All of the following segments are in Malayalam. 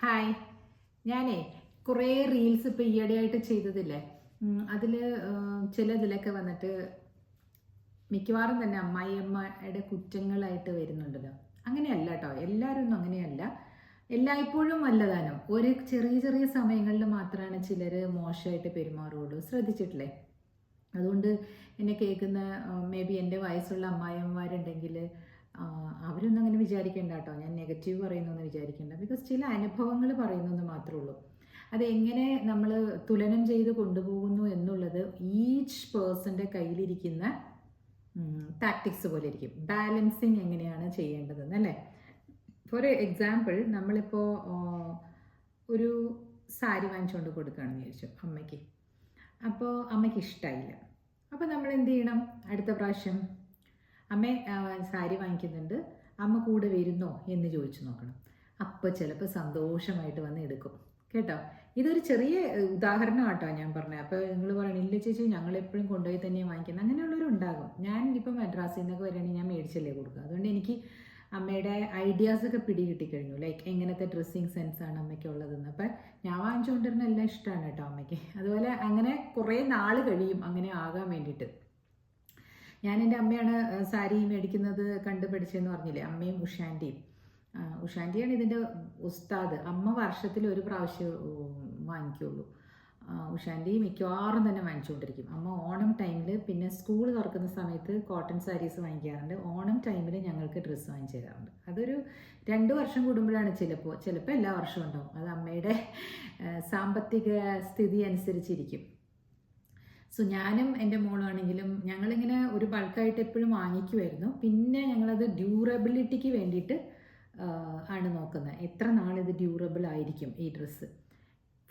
ഹായ് ഞാനേ കുറേ റീൽസ് ഇപ്പോൾ ഈയിടെയായിട്ട് ചെയ്തതില്ലേ? അതിൽ ചിലതിലൊക്കെ വന്നിട്ട് മിക്കവാറും തന്നെ അമ്മായിയമ്മയുടെ കുറ്റങ്ങളായിട്ട് വരുന്നുണ്ടല്ലോ. അങ്ങനെയല്ല കേട്ടോ എല്ലാവരും ഒന്നും അങ്ങനെയല്ല. എല്ലായ്പ്പോഴും വല്ലതാനും. ഒരു ചെറിയ ചെറിയ സമയങ്ങളിൽ മാത്രമാണ് ചിലർ മോശമായിട്ട് പെരുമാറുള്ളൂ. ശ്രദ്ധിച്ചിട്ടില്ലേ? അതുകൊണ്ട് എന്നെ കേൾക്കുന്ന മേ ബി എന്റെ വയസ്സുള്ള അമ്മായിയമ്മമാരുണ്ടെങ്കിൽ അവരൊന്നും അങ്ങനെ വിചാരിക്കേണ്ട കേട്ടോ. ഞാൻ നെഗറ്റീവ് പറയുന്നു എന്ന് വിചാരിക്കേണ്ട. ബിക്കോസ് ചില അനുഭവങ്ങൾ പറയുന്നു എന്ന് മാത്രമേ ഉള്ളൂ അതെങ്ങനെ നമ്മൾ തുലനം ചെയ്ത് കൊണ്ടുപോകുന്നു എന്നുള്ളത് ഈച്ച് പേഴ്സന്റെ കയ്യിലിരിക്കുന്ന ടാക്ടിക്സ് പോലെ ഇരിക്കും ബാലൻസിങ് എങ്ങനെയാണ് ചെയ്യേണ്ടതെന്ന് അല്ലേ? ഫോർ എക്സാമ്പിൾ നമ്മളിപ്പോൾ ഒരു സാരി വാങ്ങിച്ചുകൊണ്ട് കൊടുക്കുകയാണെന്ന് വിചാരിച്ചു അമ്മയ്ക്ക്. അപ്പോൾ അമ്മയ്ക്ക് ഇഷ്ടമായില്ല അപ്പോൾ നമ്മൾ എന്ത് ചെയ്യണം? അടുത്ത പ്രാവശ്യം അമ്മ സാരി വാങ്ങിക്കുന്നുണ്ട്. അമ്മ കൂടെ വരുന്നോ എന്ന് ചോദിച്ചു നോക്കണം. അപ്പോൾ ചിലപ്പോൾ സന്തോഷമായിട്ട് വന്ന് എടുക്കും. കേട്ടോ? ഇതൊരു ചെറിയ ഉദാഹരണം കേട്ടോ ഞാൻ പറഞ്ഞത്. അപ്പോൾ നിങ്ങൾ പറയണം ഇല്ല ചേച്ചി ഞങ്ങൾ എപ്പോഴും കൊണ്ടുപോയി തന്നെ വാങ്ങിക്കുന്നത് അങ്ങനെയുള്ളവരുണ്ടാകും. ഞാൻ ഇപ്പം മദ്രാസിൽ നിന്നൊക്കെ വരികയാണെങ്കിൽ ഞാൻ മേടിച്ചല്ലേ കൊടുക്കുക. അതുകൊണ്ട് എനിക്ക് അമ്മയുടെ ഐഡിയാസൊക്കെ പിടി കിട്ടിക്കഴിഞ്ഞു ലൈക്ക് എങ്ങനത്തെ ഡ്രസ്സിങ് സെൻസ് ആണ് അമ്മയ്ക്ക് ഉള്ളതെന്ന് അപ്പം ഞാൻ വാങ്ങിച്ചുകൊണ്ടിരുന്ന എല്ലാം ഇഷ്ടമാണ് കേട്ടോ അമ്മയ്ക്ക്. അതുപോലെ അങ്ങനെ കുറേ നാൾ കഴിയും. അങ്ങനെ ആകാൻ വേണ്ടിയിട്ട്. ഞാൻ എന്റെ അമ്മയാണ് സാരി മേടിക്കുന്നത് കണ്ടുപിടിച്ചതെന്ന് പറഞ്ഞില്ലേ അമ്മയും ഉഷാന്റെയും. ഉഷാന്റെയാണ് ഇതിന്റെ ഉസ്താദ്. അമ്മ വർഷത്തിൽ ഒരു പ്രാവശ്യം വാങ്ങിക്കുള്ളൂ. ഉഷാന്റെയും മിക്കവാറും തന്നെ വാങ്ങിച്ചുകൊണ്ടിരിക്കും. അമ്മ ഓണം ടൈമിൽ പിന്നെ സ്കൂൾ തുറക്കുന്ന സമയത്ത് കോട്ടൺ സാരീസ് വാങ്ങിക്കാറുണ്ട്. ഓണം ടൈമിൽ ഞങ്ങൾക്ക് ഡ്രസ്സ് വാങ്ങിച്ചു തരാറുണ്ട്. അതൊരു രണ്ട് വർഷം കൂടുമ്പോഴാണ് ചിലപ്പോൾ ചിലപ്പോൾ എല്ലാ വർഷവും ഉണ്ടാവും. അത് അമ്മയുടെ സാമ്പത്തിക സ്ഥിതി അനുസരിച്ചിരിക്കും. സോ ഞാനും എന്റെ മോളാണെങ്കിലും ഞങ്ങളിങ്ങനെ ഒരു ബൾക്കായിട്ട് എപ്പോഴും വാങ്ങിക്കുമായിരുന്നു പിന്നെ ഞങ്ങളത് ഡ്യൂറബിലിറ്റിക്ക് വേണ്ടിയിട്ട് ആണ് നോക്കുന്നത്. എത്ര നാളിത് ഡ്യൂറബിൾ ആയിരിക്കും ഈ dress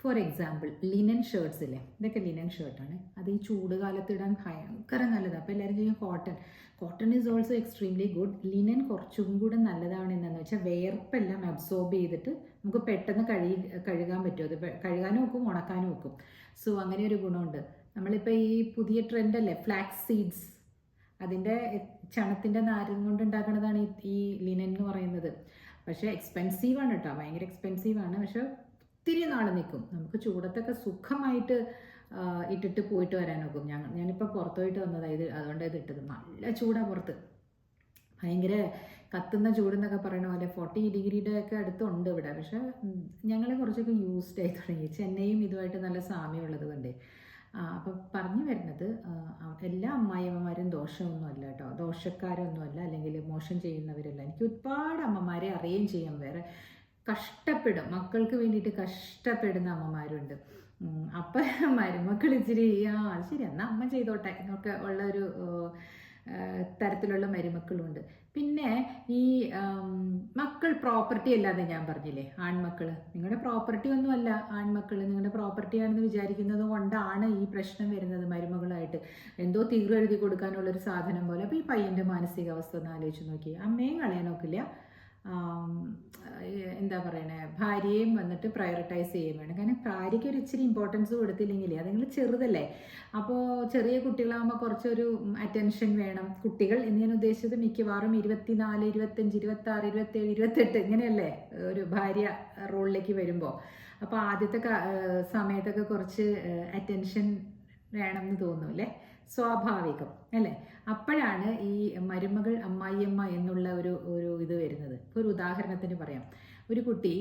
for example linen shirts ഇല്ലേ? ഇതൊക്കെ ലിനൻ ഷർട്ടാണ് അത് ഈ ചൂട് കാലത്ത് ഇടാൻ ഭയങ്കര നല്ലതാണ് അപ്പോൾ എല്ലാവരും ചെയ്യും cotton cotton is also extremely good linen കുറച്ചും കൂടെ നല്ലതാണ് എന്താണെന്ന് വെച്ചാൽ വേർപ്പെല്ലാം അബ്സോർബ് ചെയ്തിട്ട് നമുക്ക് പെട്ടെന്ന് കഴുകി കഴുകാൻ പറ്റും. അത് കഴുകാനും വെക്കും ഉണക്കാനും വെക്കും സോ അങ്ങനെ ഒരു ഗുണമുണ്ട്. നമ്മളിപ്പോൾ ഈ പുതിയ ട്രെൻഡ് അല്ലേ ഫ്ലാക്സ് സീഡ്സ് അതിന്റെ ചണത്തിന്റെ നാരും കൊണ്ട് ഉണ്ടാക്കുന്നതാണ് ഈ ലിനൻ എന്ന് പറയുന്നത്. പക്ഷേ എക്സ്പെൻസീവാണ് കേട്ടോ ഭയങ്കര എക്സ്പെൻസീവാണ് പക്ഷേ ഒത്തിരി നാൾ നിൽക്കും നമുക്ക് ചൂടത്തൊക്കെ സുഖമായിട്ട് ഇട്ടിട്ട് പോയിട്ട് വരാൻ നോക്കും. ഞങ്ങൾ ഞാനിപ്പോൾ പുറത്തു പോയിട്ട് ഇത് അതുകൊണ്ട് ഇത് ഇട്ടത്. നല്ല ചൂടാണ് പുറത്ത്. ഭയങ്കര കത്തുന്ന ചൂടെന്നൊക്കെ പറയണ പോലെ ഫോർട്ടി ഡിഗ്രിയുടെ ഒക്കെ അടുത്തുണ്ട് ഇവിടെ. പക്ഷേ ഞങ്ങളെ കുറച്ചൊക്കെ യൂസ്ഡ് ആയി തുടങ്ങി. ചെന്നൈയും ഇതുമായിട്ട് നല്ല സാമ്യമുള്ളത് കൊണ്ടേ. അപ്പം പറഞ്ഞു വരുന്നത് എല്ലാ അമ്മായിയമ്മമാരും ദോഷമൊന്നും അല്ല കേട്ടോ. ദോഷക്കാരൊന്നുമല്ല അല്ലെങ്കിൽ മോശം ചെയ്യുന്നവരല്ല. എനിക്ക് ഒരുപാട് അമ്മമാരെ അറിയുകയും ചെയ്യാം. വേറെ കഷ്ടപ്പെടും. മക്കൾക്ക് വേണ്ടിയിട്ട് കഷ്ടപ്പെടുന്ന അമ്മമാരുണ്ട്. അപ്പം മരുമക്കൾ ഇച്ചിരി ആ ശരി എന്നാൽ അമ്മ ചെയ്തോട്ടെ എന്നൊക്കെ ഉള്ള ഒരു തരത്തിലുള്ള മരുമക്കളുണ്ട്. പിന്നെ ഈ മക്കൾ പ്രോപ്പർട്ടി അല്ലാതെ ഞാൻ പറഞ്ഞില്ലേ ആൺമക്കൾ നിങ്ങളുടെ പ്രോപ്പർട്ടി ഒന്നുമല്ല ആൺമക്കൾ നിങ്ങളുടെ പ്രോപ്പർട്ടിയാണെന്ന് വിചാരിക്കുന്നത് കൊണ്ടാണ് ഈ പ്രശ്നം വരുന്നത് മരുമകളായിട്ട്. എന്തോ തീർ എഴുതി കൊടുക്കാനുള്ളൊരു സാധനം പോലെ. അപ്പോൾ ഈ പയ്യന്റെ മാനസികാവസ്ഥ ഒന്ന് ആലോചിച്ച് നോക്കി അമ്മയും കളയാൻ നോക്കില്ല എന്താ പറയണേ ഭാര്യയും വന്നിട്ട് പ്രയോറിറ്റൈസ് ചെയ്യാൻ വേണം കാരണം ഭാര്യയ്ക്ക് ഒരു ഇച്ചിരി ഇമ്പോർട്ടൻസ് കൊടുത്തില്ലെങ്കിൽ അതെങ്കിൽ ചെറുതല്ലേ? അപ്പോൾ ചെറിയ കുട്ടികളാകുമ്പോൾ കുറച്ചൊരു അറ്റൻഷൻ വേണം. കുട്ടികൾ എന്ന് ഞാൻ ഉദ്ദേശിച്ചത് മിക്കവാറും ഇരുപത്തിനാല് ഇരുപത്തഞ്ച് ഇരുപത്തി ആറ് ഇരുപത്തേഴ് ഇരുപത്തെട്ട് ഇങ്ങനെയല്ലേ ഒരു ഭാര്യ റോളിലേക്ക് വരുമ്പോൾ അപ്പോൾ ആദ്യത്തെ സമയത്തൊക്കെ കുറച്ച് അറ്റൻഷൻ വേണമെന്ന് തോന്നും അല്ലേ? സ്വാഭാവികം അല്ലേ? അപ്പോഴാണ് ഈ മരുമകൾ അമ്മായിയമ്മ എന്നുള്ള ഒരു ഒരു ഇത് വരുന്നത്. ഇപ്പോൾ ഒരു ഉദാഹരണത്തിന് പറയാം. ഒരു കുട്ടി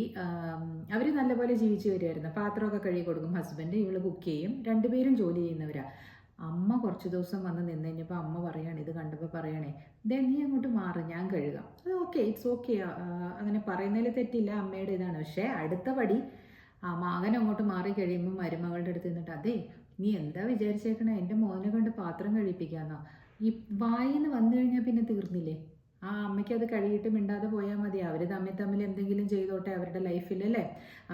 അവർ നല്ലപോലെ ജീവിച്ചു വരുമായിരുന്നു പാത്രമൊക്കെ കഴുകി കൊടുക്കും ഹസ്ബൻഡ് ഇവൾ കുക്ക് ചെയ്യും. രണ്ടുപേരും ജോലി ചെയ്യുന്നവരാ. അമ്മ കുറച്ച് ദിവസം വന്ന് നിന്ന് കഴിഞ്ഞപ്പോൾ അമ്മ പറയാണ് ഇത് കണ്ടപ്പോൾ പറയണേ ദേ നീ അങ്ങോട്ട് മാറി ഞാൻ കഴുകാം. അത് ഓക്കെ ഇറ്റ്സ് ഓക്കെ അങ്ങനെ പറയുന്നതിൽ തെറ്റില്ല അമ്മയുടെ ഇതാണ്. പക്ഷേ അടുത്ത പടി ആ മകൻ അങ്ങോട്ട് മാറി കഴിയുമ്പോൾ മരുമകളുടെ അടുത്ത് നിന്നിട്ട് അതെ നീ എന്താ വിചാരിച്ചേക്കണേ? എന്റെ മോനെ കൊണ്ട് പാത്രം കഴിപ്പിക്കാന്നോ. ഈ വായിന്ന് വന്നു കഴിഞ്ഞാൽ പിന്നെ തീർന്നില്ലേ? ആ അമ്മയ്ക്ക് അത് കഴിയിട്ട് മിണ്ടാതെ പോയാൽ മതി. അവർ തമ്മിൽ തമ്മിൽ എന്തെങ്കിലും ചെയ്തോട്ടെ അവരുടെ ലൈഫിൽ അല്ലേ?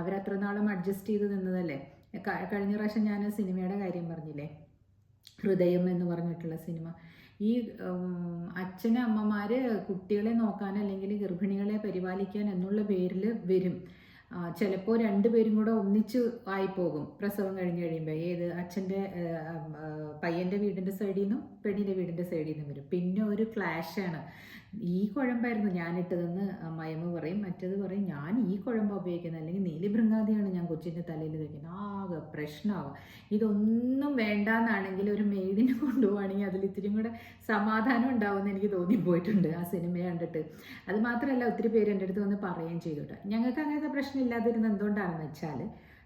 അവരത്ര നാളും അഡ്ജസ്റ്റ് ചെയ്ത് നിന്നതല്ലേ? കഴിഞ്ഞ പ്രാവശ്യം ഞാൻ സിനിമയുടെ കാര്യം പറഞ്ഞില്ലേ? ഹൃദയം എന്ന് പറഞ്ഞിട്ടുള്ള സിനിമ. ഈ അച്ഛനും അമ്മമാർ കുട്ടികളെ നോക്കാൻ അല്ലെങ്കിൽ ഗർഭിണികളെ പരിപാലിക്കാൻ എന്നുള്ള പേരിൽ വരും. ചിലപ്പോൾ രണ്ടുപേരും കൂടെ ഒന്നിച്ച് ആയിപ്പോകും പ്രസവം കഴിഞ്ഞ് കഴിയുമ്പോൾ അച്ഛന്റെ പയ്യന്റെ വീടിന്റെ സൈഡിൽ നിന്നും പെണ്ണിന്റെ വീടിന്റെ സൈഡിൽ നിന്നും വരും. പിന്നെ ഒരു ക്ലാഷാണ് ഈ കുഴമ്പായിരുന്നു ഞാനിട്ടതെന്ന് മയമ പറയും. മറ്റേത് പറയും ഞാൻ ഈ കുഴമ്പാണ് ഉപയോഗിക്കുന്നത്. അല്ലെങ്കിൽ നീലിഭൃങ്കാതിയാണ് ഞാൻ കൊച്ചിന്റെ തലയിൽ വയ്ക്കുന്നത് ആകെ പ്രശ്നമാകും ഇതൊന്നും വേണ്ട വേണ്ടാന്നാണെങ്കിൽ ഒരു മെയ്ഡിനെ കൊണ്ടുപോവാണെങ്കിൽ അതിൽ ഇത്തിരിയും കൂടെ സമാധാനം ഉണ്ടാവുമെന്ന് എനിക്ക് തോന്നിപ്പോയിട്ടുണ്ട് ആ സിനിമ കണ്ടിട്ട്. അത് മാത്രമല്ല ഒത്തിരി പേര് എന്റെ അടുത്ത് വന്ന് പറയുകയും ചെയ്തിട്ട് ഞങ്ങൾക്ക് അങ്ങനത്തെ പ്രശ്നം ഇല്ലാതിരുന്നത് എന്തുകൊണ്ടാണെന്ന് വെച്ചാൽ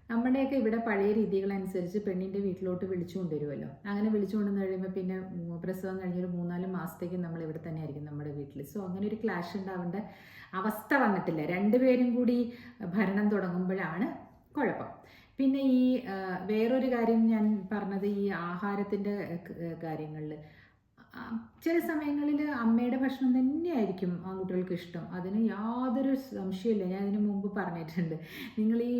നമ്മുടെയൊക്കെ ഇവിടെ പഴയ രീതികളനുസരിച്ച് പെണ്ണിന്റെ വീട്ടിലോട്ട് വിളിച്ചുകൊണ്ടുവരുമല്ലോ അങ്ങനെ വിളിച്ചുകൊണ്ടുവന്ന് കഴിയുമ്പോൾ പിന്നെ പ്രസവം കഴിഞ്ഞൊരു മൂന്നാൽ മാസത്തേക്ക് നമ്മൾ ഇവിടെ തന്നെ ആയിരിക്കും നമ്മുടെ വീട്ടിൽ സോ അങ്ങനെ ഒരു ക്ലാഷ് ഉണ്ടാവേണ്ട അവസ്ഥ വന്നിട്ടില്ല. രണ്ടുപേരും കൂടി ഭരണം തുടങ്ങുമ്പോഴാണ് കുഴപ്പം. പിന്നെ ഈ വേറൊരു കാര്യം ഞാൻ പറഞ്ഞത് ഈ ആഹാരത്തിന്റെ കാര്യങ്ങളിൽ ചില സമയങ്ങളിൽ അമ്മയുടെ ഭക്ഷണം തന്നെയായിരിക്കും ആൺകുട്ടികൾക്ക് ഇഷ്ടം. അതിന് യാതൊരു സംശയമില്ല ഞാൻ ഇതിനു മുമ്പ് പറഞ്ഞിട്ടുണ്ട്. നിങ്ങൾ ഈ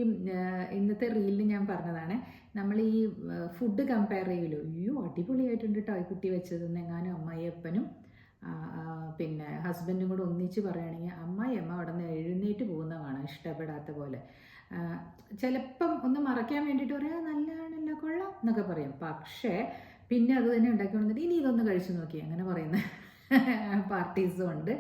ഇന്നത്തെ റീലിൽ ഞാൻ പറഞ്ഞതാണ്. നമ്മൾ ഈ ഫുഡ് കമ്പയർ ചെയ്യലോ? അയ്യോ അടിപൊളിയായിട്ടുണ്ട് കേട്ടോ കുട്ടി വെച്ചതെന്ന് എങ്ങാനും അമ്മായിയപ്പനും പിന്നെ ഹസ്ബൻഡും കൂടെ ഒന്നിച്ച് പറയുകയാണെങ്കിൽ അമ്മായി അമ്മ അവിടെ നിന്ന് എഴുന്നേറ്റ് പോകുന്നതാണ് ഇഷ്ടപ്പെടാത്ത പോലെ. ചിലപ്പം ഒന്ന് മറയ്ക്കാൻ വേണ്ടിയിട്ട് പറയാം നല്ലതാണല്ലോ കൊള്ളാം എന്നൊക്കെ പറയും. പക്ഷേ പിന്നെ അത് തന്നെ ഉണ്ടാക്കി വന്നിട്ട് ഇനി ഇതൊന്ന് കഴിച്ചു നോക്കി. അങ്ങനെ പറയുന്ന പാർട്ടീസും ഉണ്ട്.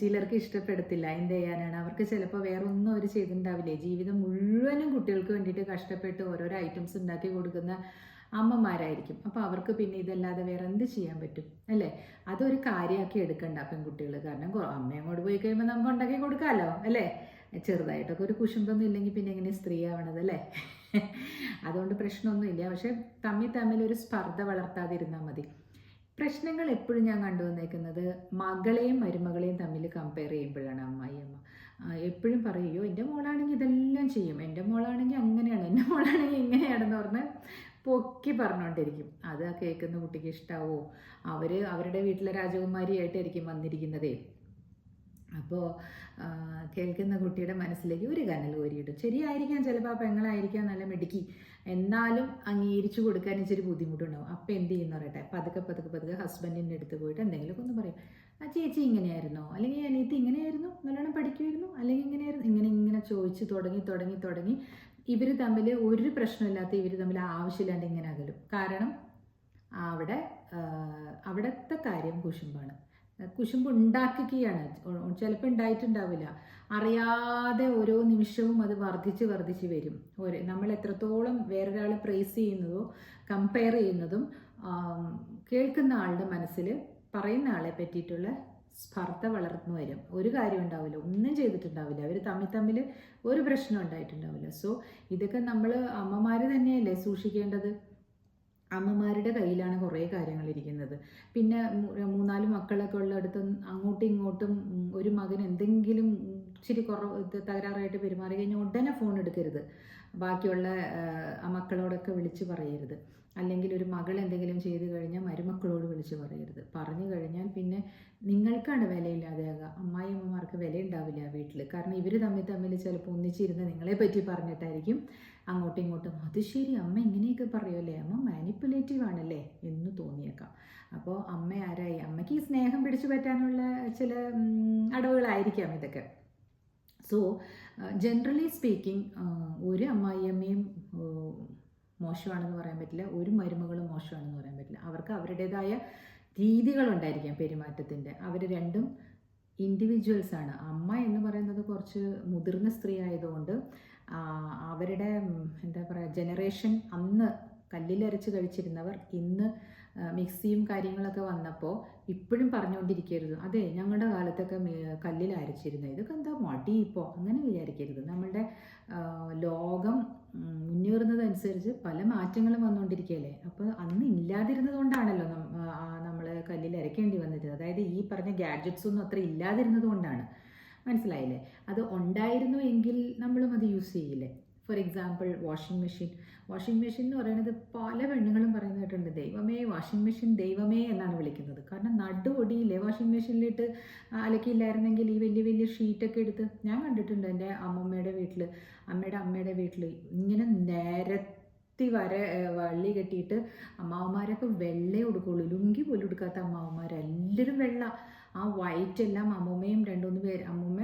ചിലർക്ക് ഇഷ്ടപ്പെടത്തില്ല. എന്ത് ചെയ്യാനാണ്? അവർക്ക് ചിലപ്പോൾ വേറെ ഒന്നും അവർ ചെയ്തിട്ടുണ്ടാവില്ലേ ജീവിതം മുഴുവനും കുട്ടികൾക്ക് വേണ്ടിയിട്ട് കഷ്ടപ്പെട്ട് ഓരോരോ ഐറ്റംസ് ഉണ്ടാക്കി കൊടുക്കുന്ന അമ്മമാരായിരിക്കും. അപ്പോൾ അവർക്ക് പിന്നെ ഇതല്ലാതെ വേറെ എന്ത് ചെയ്യാൻ പറ്റും? അല്ലേ? അതൊരു കാര്യമാക്കി എടുക്കണ്ട പെൺകുട്ടികൾ കാരണം അമ്മയും കൊണ്ട് പോയി കഴിയുമ്പോൾ നമുക്ക് ഉണ്ടാക്കി കൊടുക്കാമല്ലോ അല്ലേ? ചെറുതായിട്ടൊക്കെ ഒരു കുശുമ്പൊന്നും ഇല്ലെങ്കിൽ പിന്നെ എങ്ങനെ സ്ത്രീ ആവണത് അല്ലേ? അതുകൊണ്ട് പ്രശ്നമൊന്നുമില്ല. പക്ഷെ തമ്മിൽ തമ്മിൽ ഒരു സ്പർദ്ധ വളർത്താതിരുന്നാൽ മതി. പ്രശ്നങ്ങൾ എപ്പോഴും ഞാൻ കണ്ടുവന്നേക്കുന്നത് മകളെയും മരുമകളെയും തമ്മിൽ കമ്പയർ ചെയ്യുമ്പോഴാണ് അമ്മായി അമ്മ. എപ്പോഴും പറയോ എന്റെ മോളാണെങ്കിൽ ഇതെല്ലാം ചെയ്യും. എന്റെ മോളാണെങ്കിൽ അങ്ങനെയാണ്. എന്റെ മോളാണെങ്കിൽ ഇങ്ങനെയാണെന്ന് പറഞ്ഞ് പൊക്കി പറഞ്ഞുകൊണ്ടിരിക്കും. അത് കേൾക്കുന്ന കുട്ടിക്ക് ഇഷ്ടാവോ? അവർ അവരുടെ വീട്ടിലെ രാജകുമാരിയായിട്ടായിരിക്കും വന്നിരിക്കുന്നതേ. അപ്പോൾ കേൾക്കുന്ന കുട്ടിയുടെ മനസ്സിലേക്ക് ഒരു കനൽ കോരിയിടും ശരിയായിരിക്കാം ചിലപ്പോൾ ആ പെങ്ങളായിരിക്കാം നല്ല മിടുക്കി. എന്നാലും അംഗീകരിച്ചു കൊടുക്കാൻ ഇച്ചിരി ബുദ്ധിമുട്ടുണ്ടാവും. അപ്പം എന്ത് ചെയ്യുന്ന പറയട്ടെ? പതുക്കെ പതുക്കെ പതുക്കെ ഹസ്ബൻഡിന്റെ അടുത്ത് പോയിട്ട് എന്തെങ്കിലുമൊക്കെ ഒന്ന് പറയും. ആ ചേച്ചി ഇങ്ങനെയായിരുന്നോ? അല്ലെങ്കിൽ അനിയത്തി ഇങ്ങനെയായിരുന്നു? നല്ലോണം പഠിക്കുമായിരുന്നു അല്ലെങ്കിൽ ഇങ്ങനെയായിരുന്നു? ഇങ്ങനെ ഇങ്ങനെ ചോദിച്ച് തുടങ്ങി തുടങ്ങി തുടങ്ങി ഇവർ തമ്മിൽ ഒരു പ്രശ്നമില്ലാത്ത ഇവർ തമ്മിൽ ആവശ്യമില്ലാണ്ട് ഇങ്ങനെ അകലും. കാരണം അവിടെ അവിടുത്തെ കാര്യം കുശുമ്പാണ്. കുശുമ്പ് ഉണ്ടാക്കിക്കുകയാണ് ചിലപ്പോൾ ഉണ്ടായിട്ടുണ്ടാവില്ല. അറിയാതെ ഓരോ നിമിഷവും അത് വർദ്ധിച്ച് വർദ്ധിച്ച് വരും. ഒരു നമ്മൾ എത്രത്തോളം വേറൊരാളെ പ്രേസ് ചെയ്യുന്നതോ കമ്പയർ ചെയ്യുന്നതും കേൾക്കുന്ന ആളുടെ മനസ്സിൽ പറയുന്ന ആളെ പറ്റിയിട്ടുള്ള സ്പർദ്ധ വളർന്നു വരും. ഒരു കാര്യം ഉണ്ടാവില്ല. ഒന്നും ചെയ്തിട്ടുണ്ടാവില്ല. അവർ തമ്മിൽ തമ്മിൽ ഒരു പ്രശ്നം ഉണ്ടായിട്ടുണ്ടാവില്ല. സോ ഇതൊക്കെ നമ്മൾ അമ്മമാർ തന്നെയല്ലേ സൂക്ഷിക്കേണ്ടത്? അമ്മമാരുടെ കയ്യിലാണ് കുറേ കാര്യങ്ങൾ ഇരിക്കുന്നത്. പിന്നെ മൂന്നാൽ മക്കളൊക്കെ ഉള്ളിടത്ത് അങ്ങോട്ടും ഇങ്ങോട്ടും ഒരു മകൻ എന്തെങ്കിലും ഇച്ചിരി കുറവ് തകരാറായിട്ട് പെരുമാറി കഴിഞ്ഞാൽ ഉടനെ ഫോൺ എടുക്കരുത്. ബാക്കിയുള്ള മക്കളോടൊക്കെ വിളിച്ച് പറയരുത്. അല്ലെങ്കിൽ ഒരു മകൾ എന്തെങ്കിലും ചെയ്തു കഴിഞ്ഞാൽ മരുമക്കളോട് വിളിച്ച് പറയരുത്. പറഞ്ഞു കഴിഞ്ഞാൽ പിന്നെ നിങ്ങൾക്കാണ് വിലയില്ലാതെയാകുക. അമ്മായിയമ്മമാർക്ക് വിലയുണ്ടാവില്ല വീട്ടിൽ. കാരണം ഇവർ തമ്മിൽ തമ്മിൽ ചിലപ്പോൾ ഒന്നിച്ചിരുന്ന് നിങ്ങളെ പറ്റി പറഞ്ഞിട്ടായിരിക്കും. അങ്ങോട്ടും ഇങ്ങോട്ടും. അത് ശരി അമ്മ ഇങ്ങനെയൊക്കെ പറയുമല്ലേ അമ്മ മാനിപ്പുലേറ്റീവ് ആണല്ലേ എന്ന് തോന്നിയേക്കാം. അപ്പോൾ അമ്മ ആരായി? അമ്മയ്ക്ക് ഈ സ്നേഹം പിടിച്ചു പറ്റാനുള്ള ചില അടവുകളായിരിക്കാം ഇതൊക്കെ. സോ ജനറലി സ്പീക്കിംഗ് ഒരു അമ്മായിയമ്മയും അമ്മയും മോശമാണെന്ന് പറയാൻ പറ്റില്ല. ഒരു മരുമകളും മോശമാണെന്ന് പറയാൻ പറ്റില്ല. അവർക്ക് അവരുടേതായ രീതികളുണ്ടായിരിക്കാം പെരുമാറ്റത്തിന്റെ അവർ രണ്ടും ഇൻഡിവിജ്വൽസ് ആണ്. അമ്മ എന്ന് പറയുന്നത് കുറച്ച് മുതിർന്ന സ്ത്രീ ആയതുകൊണ്ട് അവരുടെ എന്താ പറയുക ജനറേഷൻ അന്ന് കല്ലിലരച്ച് കഴിച്ചിരുന്നവർ ഇന്ന് മിക്സിയും കാര്യങ്ങളൊക്കെ വന്നപ്പോൾ ഇപ്പോഴും പറഞ്ഞുകൊണ്ടിരിക്കരുത് അതെ ഞങ്ങളുടെ കാലത്തൊക്കെ കല്ലിൽ അരച്ചിരുന്നത് ഇതൊക്കെ എന്താ മടി ഇപ്പോൾ അങ്ങനെ വിചാരിക്കരുത്. നമ്മളുടെ ലോകം മുന്നേറുന്നതനുസരിച്ച് പല മാറ്റങ്ങളും വന്നുകൊണ്ടിരിക്കുകയല്ലേ അപ്പോൾ അന്ന് ഇല്ലാതിരുന്നത് കൊണ്ടാണല്ലോ നമ്മൾ കല്ലിൽ അരയ്ക്കേണ്ടി വന്നത്. അതായത് ഈ പറഞ്ഞ ഗാഡ്ജറ്റ്സ് ഒന്നും അത്ര ഇല്ലാതിരുന്നത് കൊണ്ടാണ് മനസ്സിലായില്ലേ? അത് ഉണ്ടായിരുന്നു എങ്കിൽ നമ്മളും അത് യൂസ് ചെയ്യില്ലേ? For example washing machine washing machine എന്ന് പറയുന്നത് പല പെണ്ണുങ്ങളും പറയുന്ന കേട്ടുണ്ട് ദൈവമേ വാഷിംഗ് മെഷീൻ ദൈവമേ എന്നാണ് വിളിക്കുന്നത്. കാരണം നടുപൊടിയില്ലേ വാഷിംഗ് മെഷീനിലിട്ട് അലക്കിയില്ലായിരുന്നെങ്കിൽ ഈ വലിയ വലിയ ഷീറ്റൊക്കെ എടുത്ത് ഞാൻ കണ്ടിട്ടുണ്ട് എന്റെ അമ്മമ്മയുടെ വീട്ടിൽ അമ്മയുടെ അമ്മയുടെ വീട്ടിൽ ഇങ്ങനെ നേരത്തി വര വള്ളി കെട്ടിയിട്ട് അമ്മാവന്മാരൊക്കെ വെള്ളേ ഉടുക്കുള്ളൂ ലുങ്കി പോലും ഉടുക്കാത്ത അമ്മാവന്മാർ എല്ലാവരും വെള്ള. ആ വൈറ്റ് എല്ലാം അമ്മൂമ്മയും രണ്ടുമൂന്ന് പേര് അമ്മൂമ്മ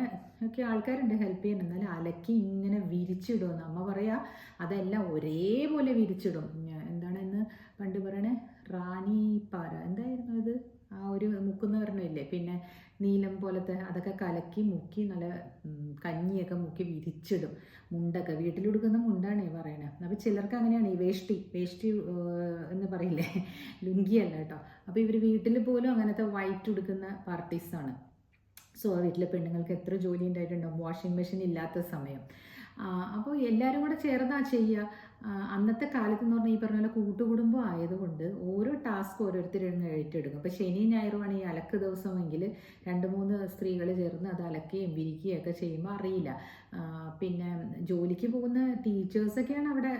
ഒക്കെ ആൾക്കാരുണ്ട് ഹെൽപ്പ് ചെയ്യാൻ. എന്നാലും അലക്കി ഇങ്ങനെ വിരിച്ചിടുമെന്ന്. അമ്മ പറയാ അതെല്ലാം ഒരേപോലെ വിരിച്ചിടും. എന്താണെന്ന് പണ്ട് പറയണേ? റാണി പാറ. എന്തായിരുന്നു അത്? ആ ഒരു മുക്കുന്ന പറഞ്ഞില്ലേ? പിന്നെ നീലം പോലത്തെ അതൊക്കെ കലക്കി മുക്കി നല്ല കഞ്ഞിയൊക്കെ മുക്കി വിരിച്ചിടും. മുണ്ടൊക്കെ. വീട്ടിലുടുക്കുന്ന മുണ്ടാണ് ഈ പറയുന്നത് അപ്പോൾ ചിലർക്ക് അങ്ങനെയാണ്. ഈ വേഷ്ടി വേഷ്ടി എന്ന് പറയില്ലേ? ലുങ്കിയല്ല കേട്ടോ. അപ്പോൾ ഇവർ വീട്ടിൽ പോലും അങ്ങനത്തെ വൈറ്റ് ഉടുക്കുന്ന പാർട്ടീസാണ്. സോ വീട്ടിലെ പെണ്ണുങ്ങൾക്ക് എത്ര ജോലി ഉണ്ടായിട്ടുണ്ടാവും? വാഷിംഗ് മെഷീൻ ഇല്ലാത്ത സമയം. അപ്പോൾ എല്ലാവരും കൂടെ ചേർന്നാ ചെയ്യുക അന്നത്തെ കാലത്ത് എന്ന് പറഞ്ഞാൽ ഈ പറഞ്ഞ പോലെ കൂട്ടുകുടുംബം ആയതുകൊണ്ട് ഓരോ ടാസ്ക് ഓരോരുത്തരും ഏറ്റെടുക്കും. അപ്പോൾ ശനി ഞായറുമാണ് ഈ അലക്ക് ദിവസമെങ്കിൽ രണ്ട് മൂന്ന് സ്ത്രീകൾ ചേർന്ന് അത് അലക്കുകയും വിരിക്കുകയും ഒക്കെ ചെയ്യുമ്പോൾ അറിയില്ല. പിന്നെ ജോലിക്ക് പോകുന്ന ടീച്ചേഴ്സൊക്കെയാണ് അവിടെ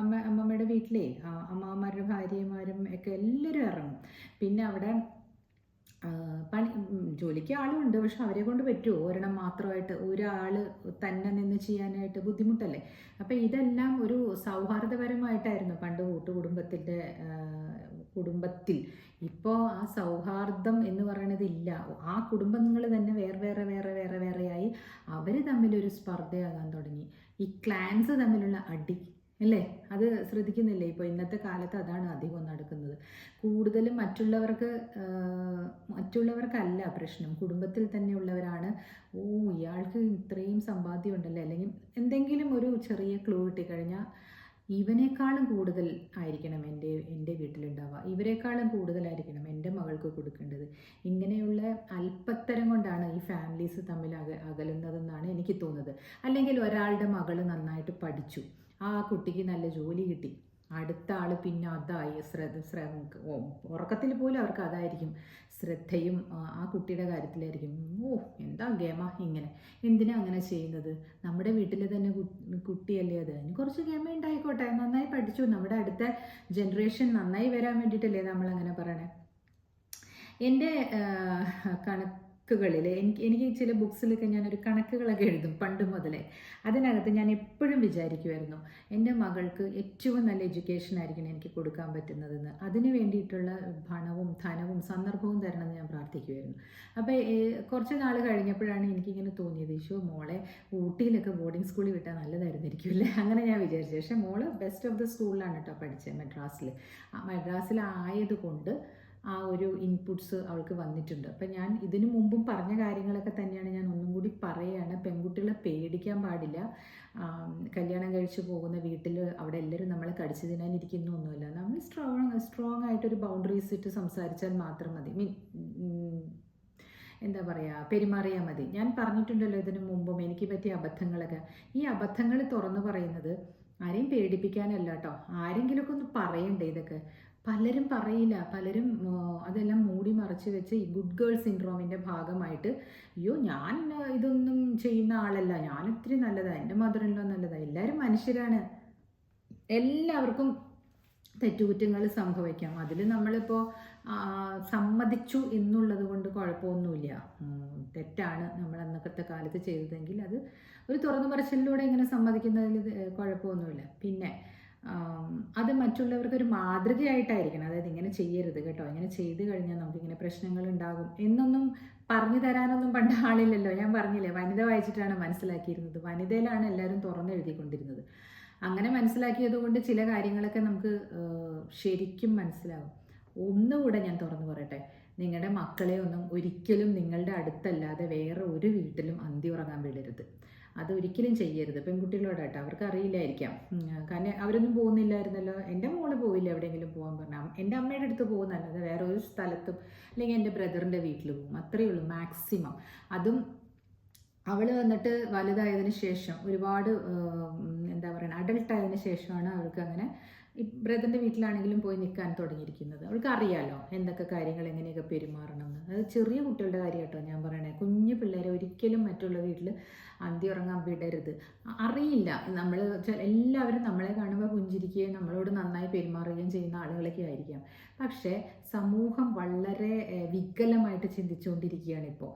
അമ്മ അമ്മമ്മയുടെ വീട്ടിലേ അമ്മാവന്മാരുടെ ഭാര്യമാരും ഒക്കെ എല്ലാവരും ഇറങ്ങും. പിന്നെ അവിടെ പണി ജോലിക്ക് ആളുണ്ട്. പക്ഷെ അവരെ കൊണ്ട് പറ്റുമോ ഒരെണ്ണം മാത്രമായിട്ട് ഒരാൾ തന്നെ നിന്ന് ചെയ്യാനായിട്ട് ബുദ്ധിമുട്ടല്ലേ? അപ്പം ഇതെല്ലാം ഒരു സൗഹാർദ്ദപരമായിട്ടായിരുന്നു പണ്ട് കൂട്ടുകുടുംബത്തിന്റെ കുടുംബത്തിൽ. ഇപ്പോൾ ആ സൗഹാർദ്ദം എന്ന് പറയണത് ഇല്ല. ആ കുടുംബങ്ങൾ തന്നെ വേറെ വേറെ വേറെ വേറെ വേറെയായി. അവർ തമ്മിലൊരു സ്പർദ്ധയാകാൻ തുടങ്ങി. ഈ ക്ലാൻസ് തമ്മിലുള്ള അടി അല്ലേ? അത് ശ്രദ്ധിക്കുന്നില്ലേ? ഇപ്പോൾ ഇന്നത്തെ കാലത്ത് അതാണ് അധികം നടക്കുന്നത്. കൂടുതലും മറ്റുള്ളവർക്ക് മറ്റുള്ളവർക്കല്ല പ്രശ്നം. കുടുംബത്തിൽ തന്നെ ഉള്ളവരാണ് ഓ ഇയാൾക്ക് ഇത്രയും സമ്പാദ്യം ഉണ്ടല്ലേ? അല്ലെങ്കിൽ എന്തെങ്കിലും ഒരു ചെറിയ ക്ലൂ കിട്ടിക്കഴിഞ്ഞാൽ ഇവനേക്കാളും കൂടുതൽ ആയിരിക്കണം എന്റെ എന്റെ വീട്ടിലുണ്ടാവുക. ഇവരെക്കാളും കൂടുതലായിരിക്കണം എന്റെ മകൾക്ക് കൊടുക്കേണ്ടത്. ഇങ്ങനെയുള്ള അല്പത്തരം കൊണ്ടാണ് ഈ ഫാമിലീസ് തമ്മിൽ അക അകലുന്നതെന്നാണ് എനിക്ക് തോന്നുന്നത്. അല്ലെങ്കിൽ ഒരാളുടെ മകൾ നന്നായിട്ട് പഠിച്ചു. ആ കുട്ടിക്ക് നല്ല ജോലി കിട്ടി. അടുത്ത ആൾ പിന്നെ അതായി. ശ്രദ്ധ ഉറക്കത്തിൽ പോലും അവർക്ക് അതായിരിക്കും ശ്രദ്ധയും ആ, കുട്ടിയുടെ കാര്യത്തിലായിരിക്കും. ഓ എന്താ ഗേമ ഇങ്ങനെ. എന്തിനാ അങ്ങനെ ചെയ്യുന്നത്? നമ്മുടെ വീട്ടിലെ തന്നെ കുട്ടിയല്ലേ അത്? അതിന് കുറച്ച് ഗേമ ഉണ്ടായിക്കോട്ടെ. നന്നായി പഠിച്ചു. നമ്മുടെ അടുത്ത ജനറേഷൻ നന്നായി വരാൻ വേണ്ടിയിട്ടല്ലേ നമ്മൾ അങ്ങനെ പറയണേ. എന്റെ കണക്കുകളിൽ എനിക്ക് എനിക്ക് ചില ബുക്സിലൊക്കെ ഞാനൊരു കണക്കുകളൊക്കെ എഴുതും പണ്ട് മുതലേ. അതിനകത്ത് ഞാൻ എപ്പോഴും വിചാരിക്കുമായിരുന്നു എന്റെ മകൾക്ക് ഏറ്റവും നല്ല എഡ്യൂക്കേഷൻ ആയിരിക്കണം എനിക്ക് കൊടുക്കാൻ പറ്റുന്നതെന്ന്. അതിന് വേണ്ടിയിട്ടുള്ള പണവും ധനവും സന്ദർഭവും തരണമെന്ന് ഞാൻ പ്രാർത്ഥിക്കുമായിരുന്നു അപ്പോൾ കുറച്ച് നാൾ കഴിഞ്ഞപ്പോഴാണ് എനിക്കിങ്ങനെ തോന്നിയത് ഈശോ മോളെ ഊട്ടിയിലൊക്കെ ബോർഡിംഗ് സ്കൂളിൽ വിട്ടാൽ നല്ലതായിരുന്നിരിക്കുമല്ലേ? അങ്ങനെ ഞാൻ വിചാരിച്ചു. പക്ഷേ മോൾ ബെസ്റ്റ് ഓഫ് ദ സ്കൂളിലാണ് കേട്ടോ പഠിച്ചത് മദ്രാസിൽ മദ്രാസിലായതുകൊണ്ട് ആ ഒരു ഇൻപുട്സ് അവൾക്ക് വന്നിട്ടുണ്ട്. അപ്പം ഞാൻ ഇതിനു മുമ്പും പറഞ്ഞ കാര്യങ്ങളൊക്കെ തന്നെയാണ് ഞാൻ ഒന്നും കൂടി പറയുകയാണ് പെൺകുട്ടികളെ പേടിക്കാൻ പാടില്ല. കല്യാണം കഴിച്ചു പോകുന്ന വീട്ടിൽ അവിടെ എല്ലാവരും നമ്മളെ കടിച്ചു തിന്നാനിരിക്കുന്നൊന്നുമില്ല നമ്മൾ സ്ട്രോങ് സ്ട്രോങ് ആയിട്ടൊരു ബൗണ്ടറീസ് ഇട്ട് സംസാരിച്ചാൽ മാത്രം മതി. മീൻ എന്താ പറയുക പെരുമാറിയാൽ മതി. ഞാൻ പറഞ്ഞിട്ടുണ്ടല്ലോ ഇതിനു മുമ്പും എനിക്ക് പറ്റിയ അബദ്ധങ്ങളൊക്കെ. ഈ അബദ്ധങ്ങൾ തുറന്നു പറയുന്നത് ആരെയും പേടിപ്പിക്കാനല്ല കേട്ടോ. ആരെങ്കിലുമൊക്കെ ഒന്ന് പറയണ്ടേ ഇതൊക്കെ. പലരും പറയില്ല. പലരും അതെല്ലാം മൂടി മറച്ച് വെച്ച് ഈ ഗുഡ് ഗേൾ സിൻഡ്രോമിന്റെ ഭാഗമായിട്ട് അയ്യോ ഞാൻ ഇതൊന്നും ചെയ്യുന്ന ആളല്ല. ഞാൻ ഒത്തിരി നല്ലതാണ് എന്റെ മധുരല്ലോ നല്ലതാണ് എല്ലാവരും മനുഷ്യരാണ്. എല്ലാവർക്കും തെറ്റുകുറ്റങ്ങൾ സംഭവിക്കാം. അതിൽ നമ്മളിപ്പോൾ സമ്മതിച്ചു എന്നുള്ളത് കൊണ്ട് കുഴപ്പമൊന്നുമില്ല. തെറ്റാണ് നമ്മൾ അന്നത്തെ കാലത്ത് ചെയ്തതെങ്കിൽ അത് ഒരു തുറന്നു പറച്ചിലൂടെ ഇങ്ങനെ സമ്മതിക്കുന്നതിൽ കുഴപ്പമൊന്നുമില്ല. പിന്നെ അത് മറ്റുള്ളവർക്ക് ഒരു മാതൃകയായിട്ടായിരിക്കണം. അതായത് ഇങ്ങനെ ചെയ്യരുത് കേട്ടോ. ഇങ്ങനെ ചെയ്തു കഴിഞ്ഞാൽ നമുക്കിങ്ങനെ പ്രശ്നങ്ങൾ ഉണ്ടാകും എന്നൊന്നും പറഞ്ഞു തരാനൊന്നും പണ്ട് ആളില്ലല്ലോ. ഞാൻ പറഞ്ഞില്ലേ വനിത വായിച്ചിട്ടാണ് മനസ്സിലാക്കിയിരുന്നത്. വനിതയിലാണ് എല്ലാവരും തുറന്നു തുറന്നെഴുതിക്കൊണ്ടിരുന്നത് അങ്ങനെ മനസ്സിലാക്കിയത് കൊണ്ട് ചില കാര്യങ്ങളൊക്കെ നമുക്ക് ശരിക്കും മനസ്സിലാവും. ഒന്നുകൂടെ ഞാൻ തുറന്നു പറയട്ടെ. നിങ്ങളുടെ മക്കളെ ഒന്നും ഒരിക്കലും നിങ്ങളുടെ അടുത്തല്ലാതെ വേറെ ഒരു വീട്ടിലും അന്തി ഉറങ്ങാൻ വിടരുത്. അത് ഒരിക്കലും ചെയ്യരുത് പെൺകുട്ടികളോടായിട്ട് അവർക്ക് അറിയില്ലായിരിക്കാം കാരണം അവരൊന്നും പോകുന്നില്ലായിരുന്നല്ലോ. എന്റെ മോൾ പോയില്ല എവിടെയെങ്കിലും പോകാൻ പറഞ്ഞാൽ എന്റെ അമ്മയുടെ അടുത്ത് പോകുന്നല്ലാതെ വേറെ ഒരു സ്ഥലത്തും അല്ലെങ്കിൽ എന്റെ ബ്രദറിന്റെ വീട്ടിൽ പോകും. അത്രയേ ഉള്ളൂ മാക്സിമം. അതും അവൾ വന്നിട്ട് വലുതായതിനു ശേഷം ഒരുപാട് എന്താ പറയുക അഡൾട്ട് ആയതിനു ശേഷമാണ് അവൾക്ക് അങ്ങനെ ബ്രദറിന്റെ വീട്ടിലാണെങ്കിലും പോയി നിൽക്കാൻ തുടങ്ങിയിരിക്കുന്നത്. അവൾക്ക് അറിയാലോ എന്തൊക്കെ കാര്യങ്ങൾ എങ്ങനെയൊക്കെ പെരുമാറണം എന്ന് അത് ചെറിയ കുട്ടികളുടെ കാര്യം കേട്ടോ ഞാൻ പറയണേ. കുഞ്ഞു പിള്ളേരെ ഒരിക്കലും മറ്റുള്ള വീട്ടിൽ അന്തി ഉറങ്ങാൻ വിടരുത്. അറിയില്ല. നമ്മൾ എല്ലാവരും നമ്മളെ കാണുമ്പോൾ പുഞ്ചിരിക്കുകയും നമ്മളോട് നന്നായി പെരുമാറുകയും ചെയ്യുന്ന ആളുകളൊക്കെ ആയിരിക്കാം. പക്ഷേ സമൂഹം വളരെ വികലമായിട്ട് ചിന്തിച്ചുകൊണ്ടിരിക്കുകയാണ് ഇപ്പോൾ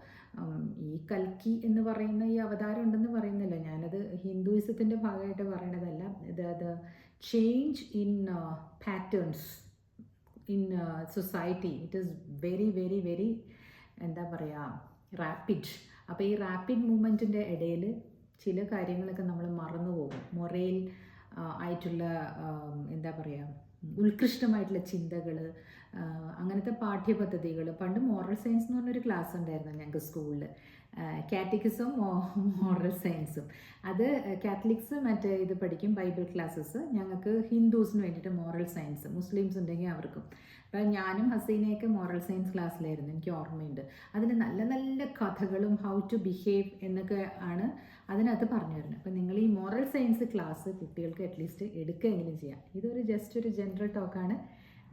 ഈ കൽക്കി എന്ന് പറയുന്ന ഈ അവതാരം ഉണ്ടെന്ന് പറയുന്നില്ല. ഞാനത് ഹിന്ദുയിസത്തിന്റെ ഭാഗമായിട്ട് പറയണതല്ല. ഇത് അത് change patterns in uh, society. It is very, very, very എന്താ പറയുക റാപ്പിഡ് അപ്പോൾ ഈ റാപ്പിഡ് മൂവ്മെന്റിന്റെ ഇടയിൽ ചില കാര്യങ്ങളൊക്കെ നമ്മൾ മറന്നു പോകും മൊറയിൽ ആയിട്ടുള്ള എന്താ പറയുക ഉത്കൃഷ്ടമായിട്ടുള്ള ചിന്തകൾ അങ്ങനത്തെ പാഠ്യപദ്ധതികൾ. പണ്ട് മോറൽ സയൻസ് എന്ന് പറഞ്ഞൊരു ക്ലാസ് ഉണ്ടായിരുന്നു ഞങ്ങൾക്ക് സ്കൂളിൽ കാറ്റിക്കിസും മോറൽ സയൻസും അത് കാത്തലിക്സ് മറ്റേ ഇത് പഠിക്കും ബൈബിൾ ക്ലാസ്സസ് ഞങ്ങൾക്ക് ഹിന്ദുസിന് വേണ്ടിയിട്ട് മോറൽ സയൻസ് മുസ്ലിംസ് ഉണ്ടെങ്കിൽ അവർക്കും. അപ്പം ഞാനും ഹസീനയൊക്കെ മോറൽ സയൻസ് ക്ലാസ്സിലായിരുന്നു എനിക്ക് ഓർമ്മയുണ്ട്. അതിൽ നല്ല നല്ല കഥകളും ഹൗ ടു ബിഹേവ് എന്നൊക്കെ ആണ് അതിനകത്ത് പറഞ്ഞു തരുന്നത് അപ്പം നിങ്ങൾ ഈ മോറൽ സയൻസ് ക്ലാസ് കുട്ടികൾക്ക് അറ്റ്ലീസ്റ്റ് എടുക്കുകയെങ്കിലും ചെയ്യാം. ഇതൊരു ജസ്റ്റ് ഒരു ജനറൽ ടോക്കാണ്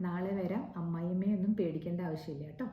നാളെ വരാം. അമ്മായിയമ്മയൊന്നും പേടിക്കേണ്ട ആവശ്യമില്ല കേട്ടോ.